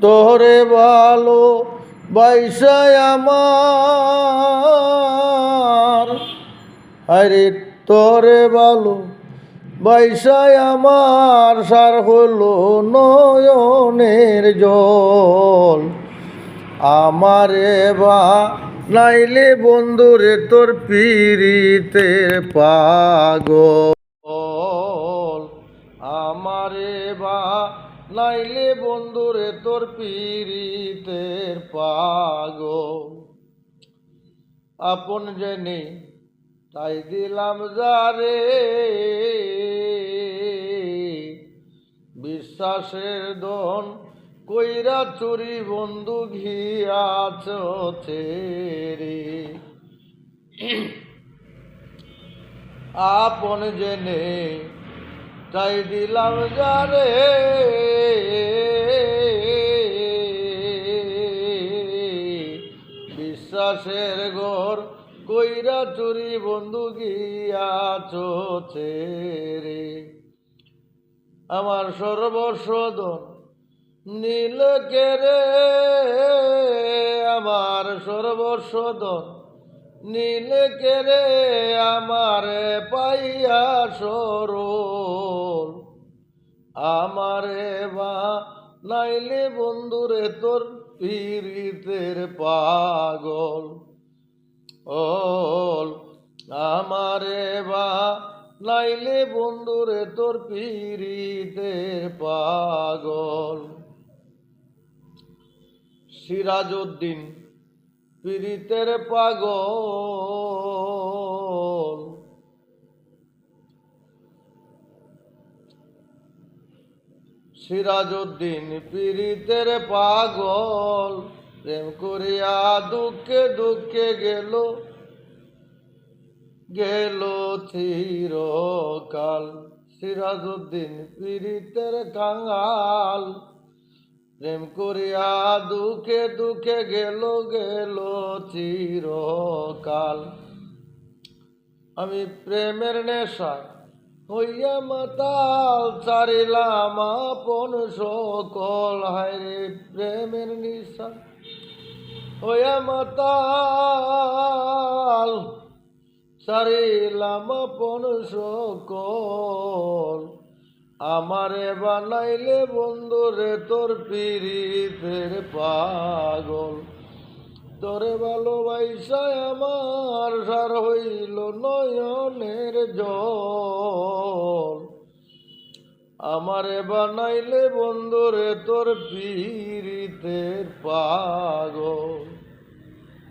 তোরে ভালো বাইসায় আমার। আরে তোরে ভালো বাইসায় আমার, সার হলো নয়নের জল। আমারে বা নাইলে বন্ধুরে তোর পিরিতের পাগল। আমারে বা নাইলে বন্ধুরে তোর পিরিতের পাগ আপন জেনে তাই দিলাম যারে। বিশ্বাসের দন কইরা চুরি বন্ধু ঘিয়াছ রে আপন জেনে তাই দিলাম যারে। বিশ্বাসের ঘর কইরা চুরি বন্ধু গিয়াছ রে আমার সর্বস্বদন নীল কেরে আমার সর্বস্বদন নীল কেরে আমার পাইয়া সরল। আমারে বা নাইলে বন্ধুরে তোর পীড়িতের পাগল। ওল, আমারে বা, নাইলে বন্ধুরে তোর পীড়িতের পাগল। সিরাজউদ্দিন পীড়িতের পাগল। সিরাজউদ্দিন পীড়িতের পাগল, প্রেম করিয়া দুঃখে দুঃখে গেল। গেল চিরকাল সিরাজউদ্দিন পীড়িতের কাঙাল। প্রেম করিয়া দুঃখে দুঃখে গেল গেল চিরকাল। আমি প্রেমের নেশা হইয়া মাতাল চারিলাম আপন সকল হায়রে প্রেমের নিশা হইয়া মাতাল চারিলাম আপন সকল, আমারে বানাইলে বন্ধুরে তোর পীড়িতের পাগল। তোরে ভালোবাসায় আমার সার হইল নয়নের জল। আমারে বানাইলে বন্ধুরে তোর পীরিতের পাগল।